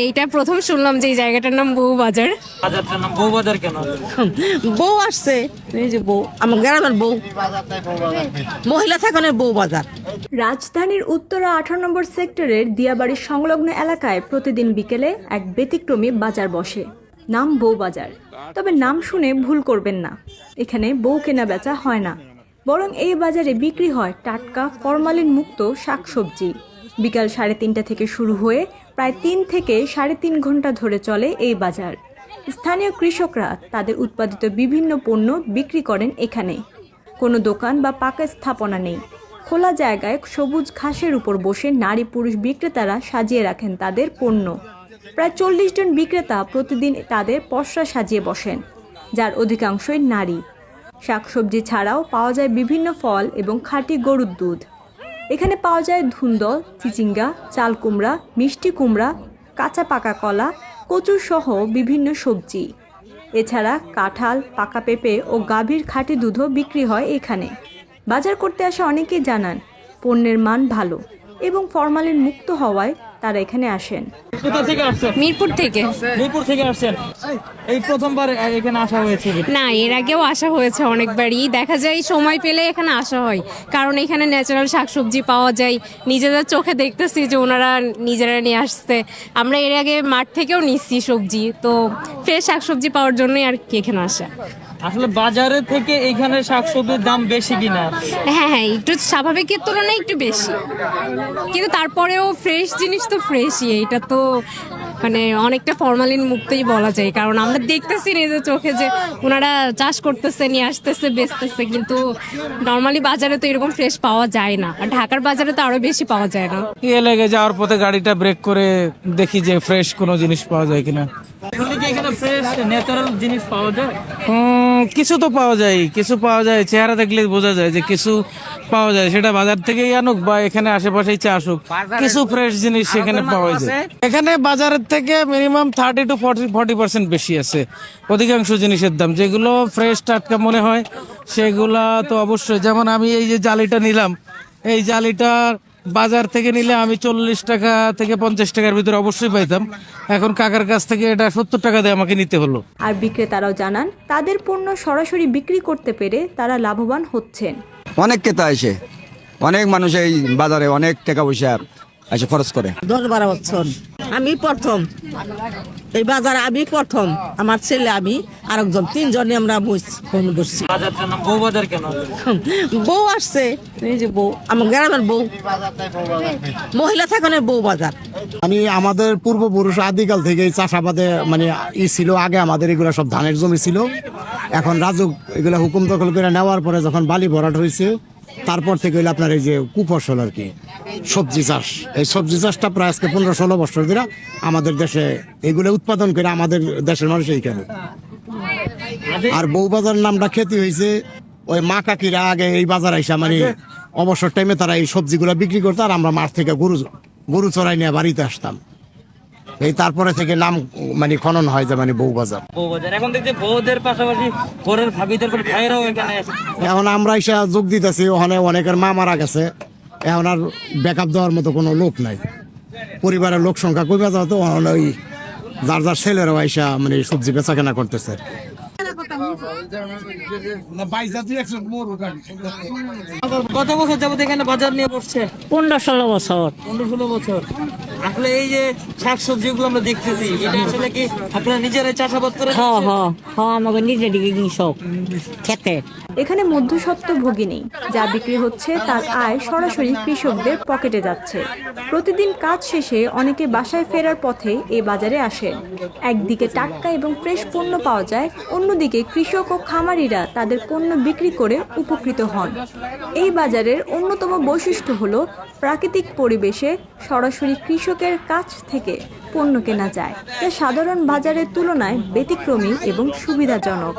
এইটা প্রথম শুনলাম যে এই জায়গাটার নাম বউ বাজার বাজারটার নাম বউবাজার কেন? বউ আসছে। এই যে বউ। আমার গ্রামের বউ। মহিলা থাকানোর বউ বাজার রাজধানীর উত্তরা আঠারো নম্বর সেক্টরের দিয়াবাড়ির সংলগ্ন এলাকায় প্রতিদিন বিকেলে এক ব্যতিক্রমী বাজার বসে। নাম বউ বাজার তবে নাম শুনে ভুল করবেন না। এখানে বউ কেনা বেচা হয় না। বরং এই বাজারে বিক্রি হয় টাটকা ফরমালিন মুক্ত শাকসবজি। বিকাল সাড়ে তিনটা থেকে শুরু হয়ে প্রায় তিন থেকে সাড়ে তিন ঘণ্টা ধরে চলে এই বাজার। স্থানীয় কৃষকরা তাদের উৎপাদিত বিভিন্ন পণ্য বিক্রি করেন এখানে। কোনো দোকান বা পাকা স্থাপনা নেই। খোলা জায়গায় সবুজ ঘাসের উপর বসে নারী পুরুষ বিক্রেতারা সাজিয়ে রাখেন তাদের পণ্য। প্রায় চল্লিশ জন বিক্রেতা প্রতিদিন তাদের পসরা সাজিয়ে বসেন, যার অধিকাংশই নারী। শাকসবজি ছাড়াও পাওয়া যায় বিভিন্ন ফল এবং খাঁটি গরুর দুধ। এখানে পাওয়া যায় ধুন্দল, চিচিঙ্গা, চাল কুমড়া, মিষ্টি কুমড়া, কাঁচা পাকা কলা কচু সহ বিভিন্ন সবজি। এছাড়া কাঁঠাল, পাকা পেঁপে ও গাভীর খাঁটি দুধও বিক্রি হয় এখানে। বাজার করতে আসা অনেকেই জানান, পণ্যের মান ভালো এবং ফরমালিন মুক্ত হওয়ায় তারা এখানে আসেন। কোথা থেকে আসছেন? মিরপুর থেকে। মিরপুর থেকে আসছেন? এই প্রথমবার এখানে আসা হয়েছে না এর আগেও আসা হয়েছে অনেকবারই। দেখা যায় সময় পেলে এখানে আসা হয়। কারণ এখানে ন্যাচারাল শাকসবজি পাওয়া যায়। নিজেদের চোখে দেখতেছি যে ওনারা নিজেরা নিয়ে আসছে। আমরা এর আগে মাঠ থেকেও নিচ্ছি সবজি। তো ফ্রেশ শাকসবজি পাওয়ার জন্যই আর কি এখানে আসা। আসলে বাজারে থেকে এখানে শাকসবজির দাম বেশি কিনা? হ্যাঁ হ্যাঁ একটু স্বাভাবিকের তুলনায় একটু বেশি। কিন্তু তারপরেও ফ্রেশ জিনিস তো ফ্রেশই এটা তো মানে অনেকটা ফরমালিন মুক্তই বলা যায়। কারণ আমরা দেখতেছি নিজের চোখে যে ওনারা চাষ করতেছে নিয়ে আসতেছে বেচতেছে কিন্তু নর্মালি বাজারে তো এরকম ফ্রেশ পাওয়া যায় না। আর ঢাকার বাজারে তো আরও বেশি পাওয়া যায় না। এ লেগে যাওয়ার পথে গাড়িটা ব্রেক করে দেখি যে ফ্রেশ কোনো জিনিস পাওয়া যায় কিনা আসলে কি এখানে ফ্রেশ ন্যাচারাল জিনিস পাওয়া যায়? কিছু তো পাওয়া যায় কিছু পাওয়া যায় চেহারা দেখলে বোঝা যায় যে কিছু পাওয়া যায় সেটা বাজার থেকেই আনুক বা এখানে আশেপাশেই চা আসুক কিছু ফ্রেশ জিনিস সেখানে পাওয়া যায়। এখানে বাজারের থেকে minimum thirty to forty forty percent বেশি আছে অধিকাংশ জিনিসের দাম। যেগুলো ফ্রেশ টাটকা মনে হয় সেগুলা তো অবশ্যই যেমন আমি এই যে জালিটা নিলাম এই জালিটার বাজার থেকে নিলে আমি চল্লিশ টাকা থেকে পঞ্চাশ টাকার ভিতরে অবশ্যই পাইতাম। এখন কাকার কাছ থেকে এটা সত্তর টাকা দিয়ে আমাকে নিতে হলো। আর বিক্রেতারাও জানান তাদের পণ্য সরাসরি বিক্রি করতে পেরে তারা লাভবান হচ্ছেন। অনেক ক্রেতা আসে অনেক মানুষ এই বাজারে অনেক টাকা পয়সা এসে খরচ করে। দশ বারো বছর। আমি প্রথম। এই বাজারে আমি প্রথম। আমার ছেলে আমি আরেকজন তিনজনে আমরা বাজারটার নাম বউ আসছে এই যে বউ আমার গ্রামের বউ। মহিলা থাকানোর বউ বাজার। আমি আমাদের পূর্বপুরুষ আদিকাল থেকে চাষাবাদে মানে ই ছিল আগে আমাদের এগুলো সব ধানের জমি ছিল। এখন রাজুক এগুলো হুকুম দখল করে নেওয়ার পরে যখন বালি ভরাট হয়েছে তারপর থেকে হইল আপনার এই যে কুফসল আর কি সবজি চাষ। এই সবজি চাষটা প্রায় আজকে পনেরো ষোলো বছর ধরে আমাদের দেশে এগুলো উৎপাদন করে আমাদের দেশের মানুষ এইখানে। আর বউবাজার নামটা খ্যাতি হয়েছে ওই মা কাকিরা আগে এই বাজার আইসা মানে অবসর টাইমে তারা এই সবজিগুলো বিক্রি করতো আর আমরা মাঠ থেকে গরু গরু চড়াই নিয়ে বাড়িতে আসতাম। এই তারপরে থেকে নাম মানে খনন হয় যে মানে বউবাজার। বউবাজার। এখন দেখছি বউদের পাশাপাশি ঘরের ভাবিদের ভাইরাও এখানে এখন আমরা এসে যোগ দিতেছি ওখানে অনেকের মা মারা গেছে। এখন আর ব্যাকআপ দেওয়ার মতো কোনো লোক নাই। পরিবারের লোক সংখ্যা কমে যাওয়া তো ওখানে ওই যার যার ছেলেরাও আইসা মানে সবজি বেচা কেনা করতেছে। কত বছর যাবত এখানে বাজার নিয়ে বসছে? পনেরো ষোলো বছর। পনেরো ষোলো বছর। আসলে এই যে শাক সবজিগুলো আমরা দেখতেছি এটা আসলে কি আপনারা নিজেরাই চাষাবাদ করে হ্যাঁ হ্যাঁ হ্যাঁ আমাকে নিজে দিকে সব খেতে। এখানে মধ্যস্বত্বভোগী নেই যা বিক্রি হচ্ছে তার আয় সরাসরি কৃষকদের পকেটে যাচ্ছে। প্রতিদিন কাজ শেষে অনেকে বাসায় ফেরার পথে এ বাজারে আসেন একদিকে টাটকা এবং ফ্রেশ পণ্য পাওয়া যায়, অন্যদিকে কৃষক ও খামারিরা তাদের পণ্য বিক্রি করে উপকৃত হন। এই বাজারের অন্যতম বৈশিষ্ট্য হলো প্রাকৃতিক পরিবেশে সরাসরি কৃষকের কাছ থেকে পণ্য কেনা যায়, যা সাধারণ বাজারের তুলনায় ব্যতিক্রমী এবং সুবিধাজনক।